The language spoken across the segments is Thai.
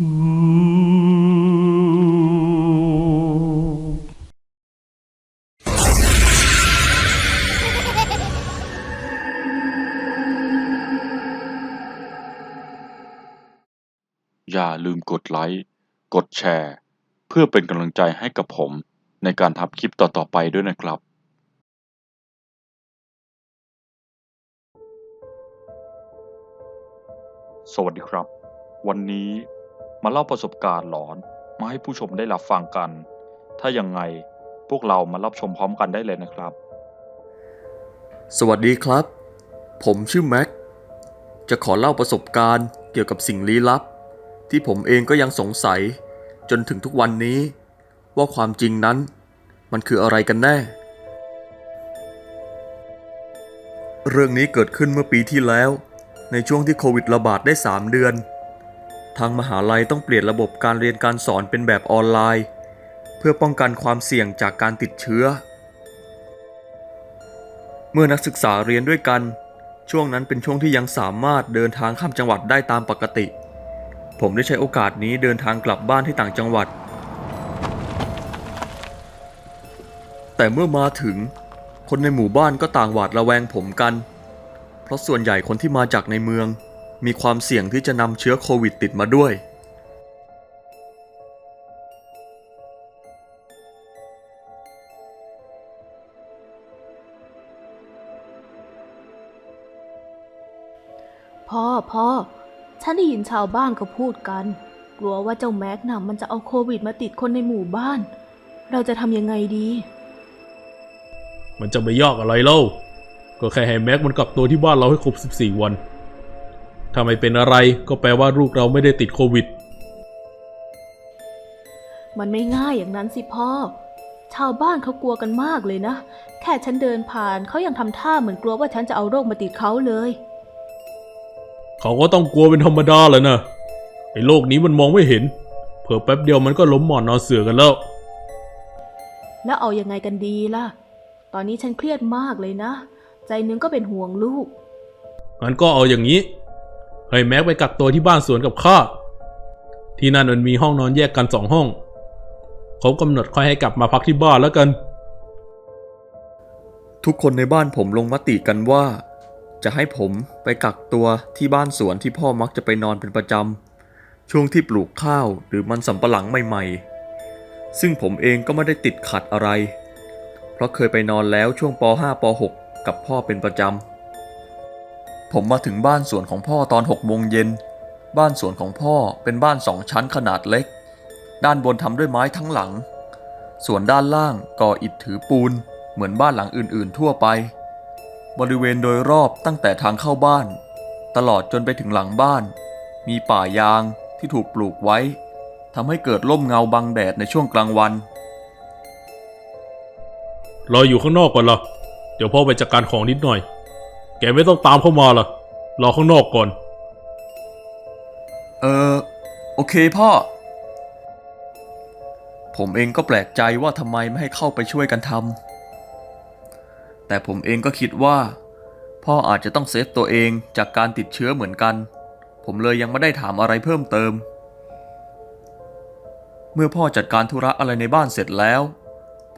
อย่าลืมกดไลค์ กดแชร์ เพื่อเป็นกำลังใจให้กับผมในการทำคลิปต่อ ๆ ไปด้วยนะครับสวัสดีครับ วันนี้ มาเล่าประสบการณ์หลอนมาให้ผู้ชมได้รับฟังกัน ถ้ายังไงพวกเรามารับชมพร้อมกันได้เลยนะครับ สวัสดีครับ ผมชื่อแม็ก จะขอเล่าประสบการณ์เกี่ยวกับสิ่งลี้ลับ ที่ผมเองก็ยังสงสัย จนถึงทุกวันนี้ ว่าความจริงนั้น มันคืออะไรกันแน่ เรื่องนี้เกิดขึ้นเมื่อปีที่แล้ว ในช่วงที่โควิดระบาดได้ 3 เดือน ทางมหาลัยต้องเปลี่ยนระบบการเรียนการสอนเป็นแบบออนไลน์ เพื่อป้องกันความเสี่ยงจากการติดเชื้อ เมื่อนักศึกษาเรียนด้วยกัน ช่วงนั้นเป็นช่วงที่ยังสามารถเดินทางข้ามจังหวัดได้ตามปกติ ผมได้ใช้โอกาสนี้เดินทางกลับบ้านที่ต่างจังหวัด แต่เมื่อมาถึงคนในหมู่บ้านก็ต่างหวาดระแวงผมกัน เพราะส่วนใหญ่คนที่มาจากในเมือง มีความเสี่ยงที่จะนำเชื้อโควิดติดมาด้วย พ่อพ่อ ฉันได้ยินชาวบ้านเขาพูดกัน กลัวว่าเจ้าแม็กน่ะมันจะเอาโควิดมาติดคนในหมู่บ้าน เราจะทำยังไงดี มันจะไม่ยากอะไรเล่า ก็แค่ให้แม็กมันกลับตัวที่บ้านเราให้ครบ 14 วัน ถ้าไม่เป็นอะไรก็แปลว่าลูกเราไม่ได้ติดโควิด มันไม่ง่ายอย่างนั้นสิพ่อ ชาวบ้านเขากลัวกันมากเลยนะ แค่ฉันเดินผ่านเขายังทำท่าเหมือนกลัวว่าฉันจะเอาโรคมาติดเขาเลย เขาก็ต้องกลัวเป็นธรรมดาแหล้วนะไอ้โลกนี้มันมองไม่เห็น เผื่อแป๊บเดียวมันก็ล้มหมอนนอนเสือกันแล้ว แล้วเอายังไงกันดีล่ะ ตอนนี้ฉันเครียดมากเลยนะ ใจนึงก็เป็นห่วงลูก งั้นก็เอาอย่างนี้ ให้แม็กไปกักตัวที่บ้านสวนกับข้าที่นั่นมันมีห้องนอนแยกกันสองห้อง เขากำหนดค่อยให้กลับมาพักที่บ้านแล้วกัน ทุกคนในบ้านผมลงมติกันว่า จะให้ผมไปกักตัวที่บ้านสวนที่พ่อมักจะไปนอนเป็นประจำช่วงที่ปลูกข้าวหรือมันสำปะหลังใหม่ๆ ซึ่งผมเองก็ไม่ได้ติดขัดอะไร เพราะเคยไปนอนแล้วช่วงป .5 ป .6 กับพ่อเป็นประจำ ผมมาถึงบ้านสวนของพ่อตอน6โมงเย็น บ้านสวนของพ่อเป็นบ้านสองชั้นขนาดเล็ก ด้านบนทำด้วยไม้ทั้งหลัง ส่วนด้านล่างก่ออิฐถือปูน เหมือนบ้านหลังอื่นๆทั่วไป บริเวณโดยรอบตั้งแต่ทางเข้าบ้าน ตลอดจนไปถึงหลังบ้าน มีป่ายางที่ถูกปลูกไว้ทำให้เกิดร่มเงาบังแดดในช่วงกลางวัน รออยู่ข้างนอกก่อนละเดี๋ยวพ่อไปจัดการของนิดหน่อย แกไม่ต้องตามเข้ามาละรอข้างนอกก่อน เออโอเคพ่อ ผมเองก็แปลกใจว่าทำไมไม่ให้เข้าไปช่วยกันทำแต่ผมเองก็คิดว่า พ่ออาจจะต้องเซฟตัวเองจากการติดเชื้อเหมือนกัน ผมเลยยังไม่ได้ถามอะไรเพิ่มเติม เมื่อพ่อจัดการธุระอะไรในบ้านเสร็จแล้ว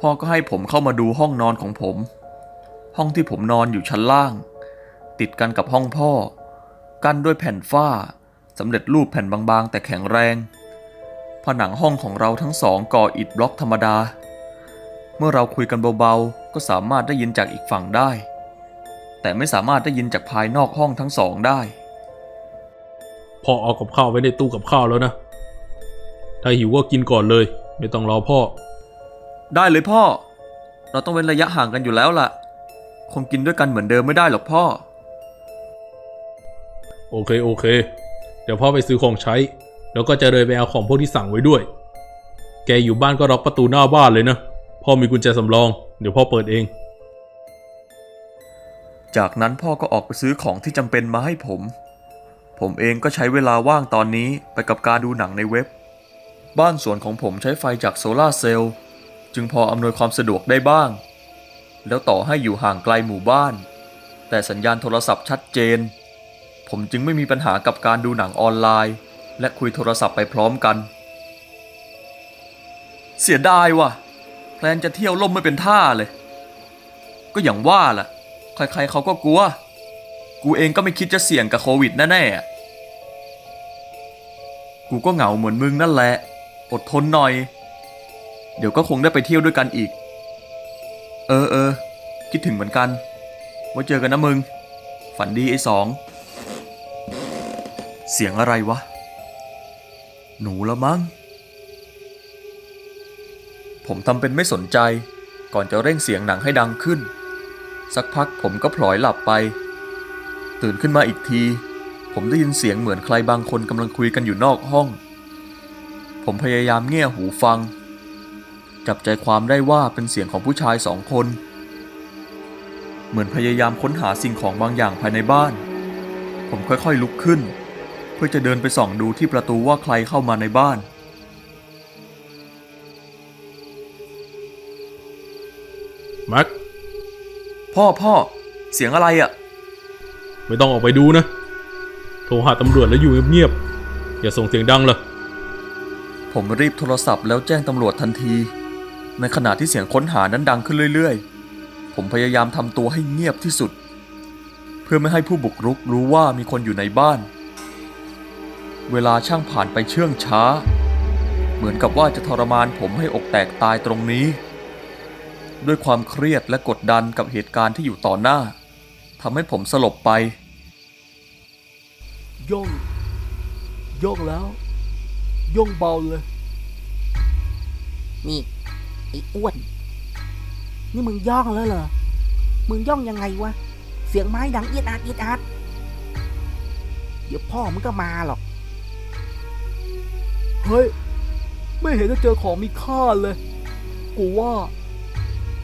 พ่อก็ให้ผมเข้ามาดูห้องนอนของผม ห้องที่ผมนอนอยู่ชั้นล่าง ติดกันกับห้องพ่อ กั้นด้วยแผ่นฝ้าสำเร็จรูปแผ่นบางๆ แต่แข็งแรง ผนังห้องของเราทั้งสองก่ออิฐบล็อกธรรมดา เมื่อเราคุยกันเบาๆ ก็สามารถได้ยินจากอีกฝั่งได้ แต่ไม่สามารถได้ยินจากภายนอกห้องทั้งสองได้ พ่อเอากับข้าวไว้ในตู้กับข้าวแล้วนะ ถ้าหิวก็กินก่อนเลย ไม่ต้องรอพ่อ ได้เลยพ่อ เราต้องเว้นระยะห่างกันอยู่แล้วล่ะ คงกินด้วยกันเหมือนเดิมไม่ได้หรอกพ่อ โอเคโอเค เดี๋ยวพ่อไปซื้อของใช้ แล้วก็จะเลยไปเอาของพวกที่สั่งไว้ด้วย แกอยู่บ้านก็ล็อกประตูหน้าบ้านเลยนะ พ่อมีกุญแจสำรอง เดี๋ยวพ่อเปิดเอง จากนั้นพ่อก็ออกไปซื้อของที่จำเป็นมาให้ผม ผมเองก็ใช้เวลาว่างตอนนี้ไปกับการดูหนังในเว็บ บ้านสวนของผมใช้ไฟจากโซลาเซลล์จึงพออำนวยความสะดวกได้บ้าง แล้วต่อให้อยู่ห่างไกลหมู่บ้าน แต่สัญญาณโทรศัพท์ชัดเจน ผมจึงไม่มีปัญหากับการดูหนังออนไลน์ และคุยโทรศัพท์ไปพร้อมกัน เสียดายว่ะ แพลนจะเที่ยวล่มไม่เป็นท่าเลย ก็อย่างว่าล่ะ ใครๆเขาก็กลัว กูเองก็ไม่คิดจะเสี่ยงกับโควิดแน่ๆ กูก็เหงาเหมือนมึงนั่นแหละ อดทนหน่อย เดี๋ยวก็คงได้ไปเที่ยวด้วยกันอีก เออเออคิดถึงเหมือนกัน ไว้เจอกันนะมึง ฝันดีไอ้สอง เสียงอะไรวะ หนูละมั้ง ผมทำเป็นไม่สนใจ ก่อนจะเร่งเสียงหนังให้ดังขึ้น สักพักผมก็พลอยหลับไป ตื่นขึ้นมาอีกที ผมได้ยินเสียงเหมือนใครบางคนกำลังคุยกันอยู่นอกห้อง ผมพยายามเงี่ยหูฟัง จับใจความได้ว่าเป็นเสียงของผู้ชายสองคน เหมือนพยายามค้นหาสิ่งของบางอย่างภายในบ้าน ผมค่อยๆลุกขึ้น พื่อจะเดินไปส่องดูที่ประตูว่าใครเข้ามาในบ้าน แม็ก พ่อพ่อ เสียงอะไรอะ่ะ ไม่ต้องออกไปดูนะ โทรหาตำรวจแล้วอยู่เงียบๆ อย่าส่งเสียงดังเลยผมรีบโทรศัพท์แล้วแจ้งตำรวจทันที ในขณะที่เสียงค้นหานั้นดังขึ้นเรื่อยๆ ผมพยายามทำตัวให้เงียบที่สุด เพื่อไม่ให้ผู้บุกรุกรู้ว่ามีคนอยู่ในบ้าน เวลาช่างผ่านไปเชื่องช้า เหมือนกับว่าจะทรมานผมให้อกแตกตายตรงนี้ ด้วยความเครียดและกดดันกับเหตุการณ์ที่อยู่ต่อหน้าทำให้ผมสลบไป ย่อง ย่องแล้ว ย่องเบาเลย นี่ไอ้อ้วน นี่มึงย่องแล้วเหรอ มึงย่องยังไงวะ เสียงไม้ดังเอียดอาดเอียดอาดเดี๋ยวพ่อมึงก็มาหรอก เฮ้ย ไม่เห็นจะเจอของมีค่าเลย กูว่า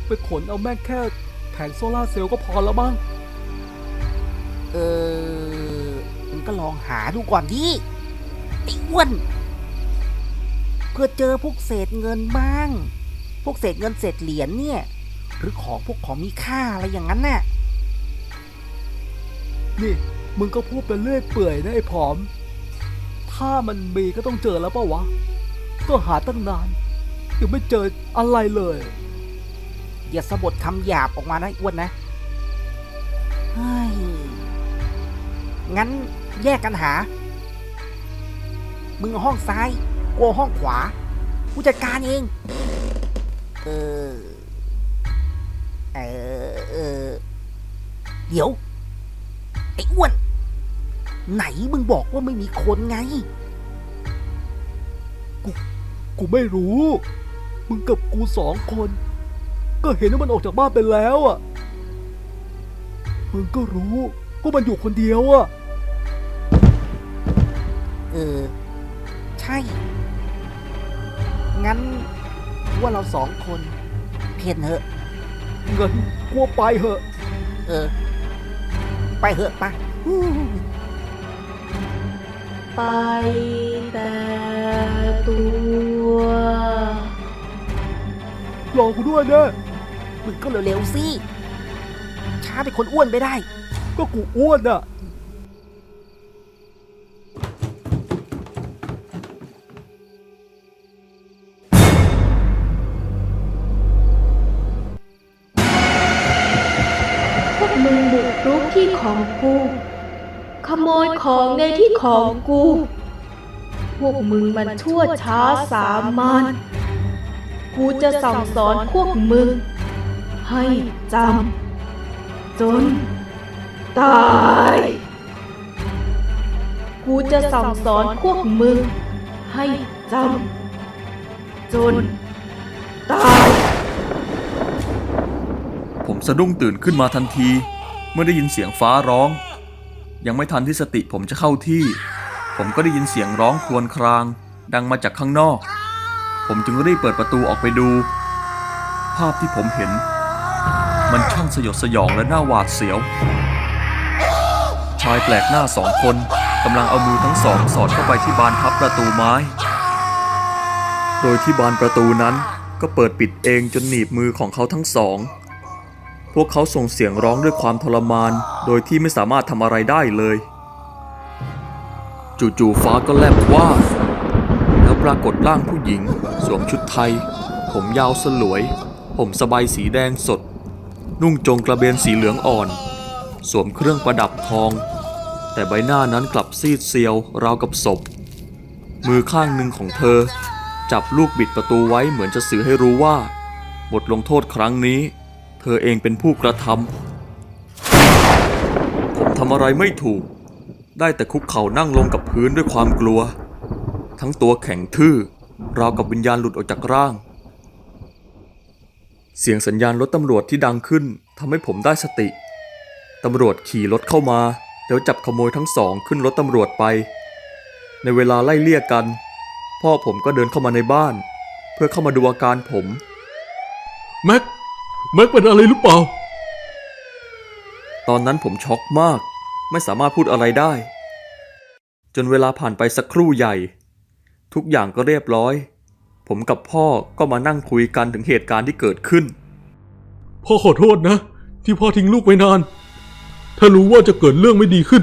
ไปขนเอาแม่งแค่แผงโซลาร์เซลล์ก็พอแล้วมั้งเออมึงก็ลองหาดูก่อนดิไอ้อ้วนเพื่อเจอพวกเศษเงินบ้าง พวกเศษเงินเศษเหรียญเนี่ย หรือของพวกของมีค่าอะไรอย่างนั้นน่ะ นี่ มึงก็พูดเป็นเรื่อยเปื่อยนะไอ้ผอม ถ้ามันมีก็ต้องเจอแล้วปะวะ ก็หาตั้งนานยังไม่เจออะไรเลย อย่าสะบดคำหยาบออกมานะไอ้อ้วนนะเฮ้ยงั้นแยกกันหา มึงห้องซ้ายกูเอาห้องขวา กูจัดการเอง เออ เออ เดี๋ยว ไอ้อ้วน ไหนมึงบอกว่าไม่มีคนไงกูไม่รู้ มึงกับกูสองคน ก็เห็นว่ามันออกจากบ้านไปแล้วอะ มึงก็รู้ว่ามันอยู่คนเดียวอะ เออ ใช่ งั้นว่าเราสองคนเพียนเถอะ เงินกลัวไปเหอะ เออ ไปเถอะไปะ ไปแต่ตัวรอกูด้วยนะมึงก็เร็วๆสิช้าไปนคนอ้วนไปได้ ก็กูอ้วนอะพวกมึงบุกรุกที่ของกู โมยของในที่ของกู พวกมึงมันชั่วช้าสามานกูจะสั่งสอนพวกมึง ให้จำจน ตาย กูจะสั่งสอนพวกมึง ให้จำจน ตาย ผมสะดุ้งตื่นขึ้นมาทันที เมื่อได้ยินเสียงฟ้าร้อง ยังไม่ทันที่สติผมจะเข้าที่ ผมก็ได้ยินเสียงร้องครวญคราง ดังมาจากข้างนอก ผมจึงรีบเปิดประตูออกไปดู ภาพที่ผมเห็น มันช่างสยดสยองและน่าหวาดเสียว ชายแปลกหน้าสองคนกำลังเอามือทั้งสองสอดเข้าไปที่บานพับประตูไม้ โดยที่บานประตูนั้นก็เปิดปิดเองจนหนีบมือของเขาทั้งสอง พวกเขาส่งเสียงร้องด้วยความทรมาน โดยที่ไม่สามารถทำอะไรได้เลย จู่ๆฟ้าก็แลบว่า แล้วปรากฏร่างผู้หญิง สวมชุดไทย ผมยาวสลวย ผมสบายสีแดงสด นุ่งจงกระเบนสีเหลืองอ่อน สวมเครื่องประดับทอง แต่ใบหน้านั้นกลับซีดเซียวราวกับศพ มือข้างหนึ่งของเธอ จับลูกบิดประตูไว้เหมือนจะสื่อให้รู้ว่า บทลงโทษครั้งนี้ ธอเองเป็นผู้กระทำผมทำอะไรไม่ถูก ได้แต่คุกเข่านั่งลงกับพื้นด้วยความกลัว ทั้งตัวแข็งทื่อ ราวกับวิญญาณหลุดออกจากร่าง เสียงสัญญาณรถตำรวจที่ดังขึ้นทำให้ผมได้สติ ตำรวจขี่รถเข้ามา แล้วจับขโมยทั้งสองขึ้นรถตำรวจไป ในเวลาไล่เลี่ยกัน พ่อผมก็เดินเข้ามาในบ้าน เพื่อเข้ามาดูอาการผมแม็ก แม็กเป็นอะไรหรือเปล่า ตอนนั้นผมช็อกมาก ไม่สามารถพูดอะไรได้ จนเวลาผ่านไปสักครู่ใหญ่ ทุกอย่างก็เรียบร้อย ผมกับพ่อก็มานั่งคุยกันถึงเหตุการณ์ที่เกิดขึ้น พ่อขอโทษนะ ที่พ่อทิ้งลูกไว้นาน ถ้ารู้ว่าจะเกิดเรื่องไม่ดีขึ้น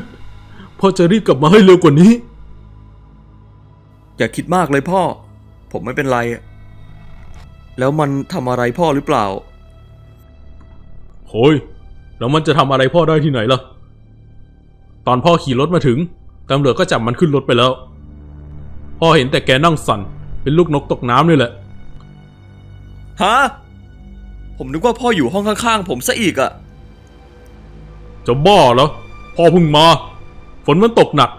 พ่อจะรีบกลับมาให้เร็วกว่านี้ อย่าคิดมากเลยพ่อ ผมไม่เป็นไรอะแล้วมันทำอะไรพ่อหรือเปล่า โฮ้ย แล้วมันจะทำอะไรพ่อได้ที่ไหนล่ะ ตอนพ่อขี่รถมาถึงตำรวจก็จับมันขึ้นรถไปแล้ว พ่อเห็นแต่แกนั่งสั่น เป็นลูกนกตกน้ำนี่แหละ ฮะ ผมนึกว่าพ่ออยู่ห้องข้างๆ ผมซะอีกอะจะบ้าเหรอ พ่อเพิ่งมา ฝนมันตกหนัก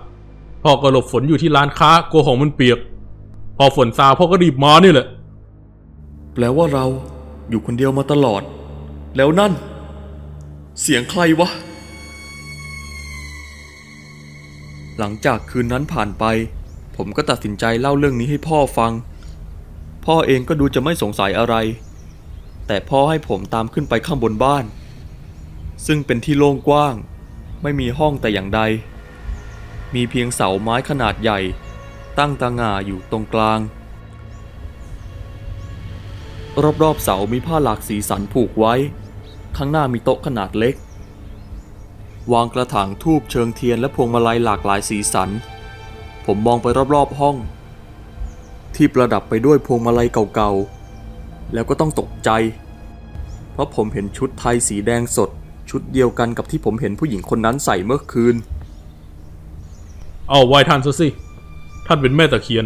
พ่อก็หลบฝนอยู่ที่ร้านค้ากลัวของมันเปียก พอฝนซาพ่อก็รีบมานี่แหละ แปลว่าเราอยู่คนเดียวมาตลอด แล้วนั่น เสียงใครวะ หลังจากคืนนั้นผ่านไป ผมก็ตัดสินใจเล่าเรื่องนี้ให้พ่อฟัง พ่อเองก็ดูจะไม่สงสัยอะไร แต่พ่อให้ผมตามขึ้นไปข้างบนบ้าน ซึ่งเป็นที่โล่งกว้าง ไม่มีห้องแต่อย่างใด มีเพียงเสาไม้ขนาดใหญ่ ตั้งตางาอยู่ตรงกลาง รอบๆเสามีผ้าหลากสีสันผูกไว้ ข้างหน้ามีโต๊ะขนาดเล็ก วางกระถางทูบเชิงเทียนและพวงมาลัยหลากหลายสีสัน ผมมองไปรอบๆห้อง ที่ประดับไปด้วยพวงมาลัยเก่าๆ แล้วก็ต้องตกใจ เพราะผมเห็นชุดไทยสีแดงสด ชุดเดียวกันกับที่ผมเห็นผู้หญิงคนนั้นใส่เมื่อคืน เอาไหว้ท่านซะสิ ท่านเป็นแม่ตะเคียน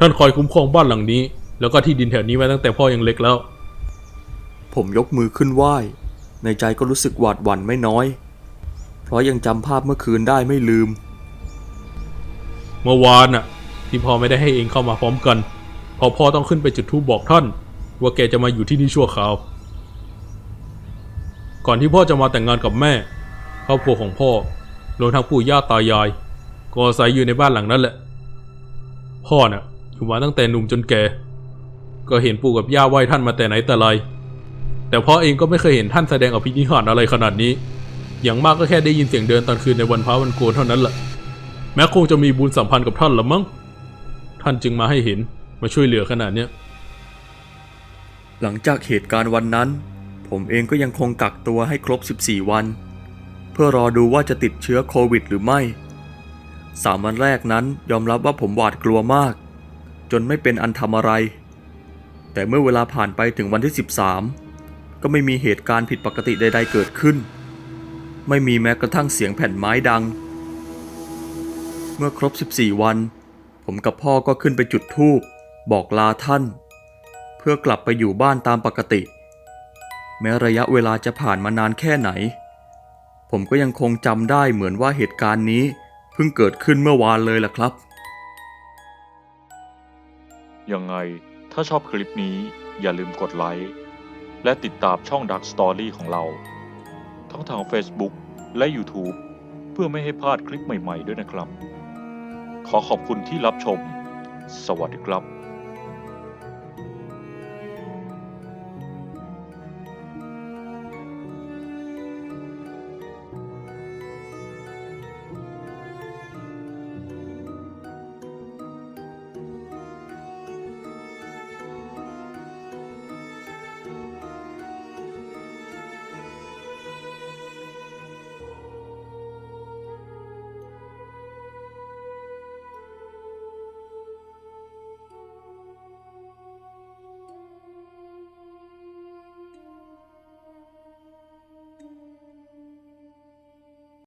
ท่านคอยคุ้มครองบ้านหลังนี้ แล้วก็ที่ดินแถวนี้ไว้ตั้งแต่พ่อยังเล็กแล้วผมยกมือขึ้นไหว้ ในใจก็รู้สึกหวาดหวั่นไม่น้อย เพราะยังจำภาพเมื่อคืนได้ไม่ลืม เมื่อวานน่ะ ที่พ่อไม่ได้ให้เองเข้ามาพร้อมกันเพอพ่อต้องขึ้นไปจุดธูปบอกท่าน ว่าแกจะมาอยู่ที่นี่ชั่วคราว ก่อนที่พ่อจะมาแต่งงานกับแม่ครอบครัวของพ่อรวมทั้งปู่ย่าตายาย ก็อาศัยอยู่ในบ้านหลังนั้นแหละ พ่อน่ะ อยู่มาตั้งแต่หนุ่มจนแก่ ก็เห็นปู่กับย่าไหว้ท่านมาแต่ไหนแต่ไร แต่พ่อเองก็ไม่เคยเห็นท่านแสดงอภินิหารอะไรขนาดนี้ อย่างมากก็แค่ได้ยินเสียงเดินตอนคืนในวันพระวันโกนเท่านั้นแหละ แม้คงจะมีบุญสัมพันธ์กับท่านละมั้ง ท่านจึงมาให้เห็น มาช่วยเหลือขนาดเนี้ย หลังจากเหตุการณ์วันนั้น ผมเองก็ยังคงกักตัวให้ครบ 14 วัน เพื่อรอดูว่าจะติดเชื้อโควิดหรือไม่สามวันแรกนั้นยอมรับว่าผมหวาดกลัวมาก จนไม่เป็นอันทำอะไร แต่เมื่อเวลาผ่านไปถึงวันที่ 13 ก็ไม่มีเหตุการณ์ผิดปกติใดๆเกิดขึ้น ไม่มีแม้กระทั่งเสียงแผ่นไม้ดัง เมื่อครบ 14 วัน ผมกับพ่อก็ขึ้นไปจุดธูปบอกลาท่าน เพื่อกลับไปอยู่บ้านตามปกติ แม้ระยะเวลาจะผ่านมานานแค่ไหน ผมก็ยังคงจำได้เหมือนว่าเหตุการณ์นี้เพิ่งเกิดขึ้นเมื่อวานเลยล่ะครับ ยังไงถ้าชอบคลิปนี้อย่าลืมกดไลค์ และติดตามช่อง Dark Story ของเรา ทั้งทาง Facebook และ YouTube เพื่อไม่ให้พลาดคลิปใหม่ๆด้วยนะครับ ขอขอบคุณที่รับชม สวัสดีครับ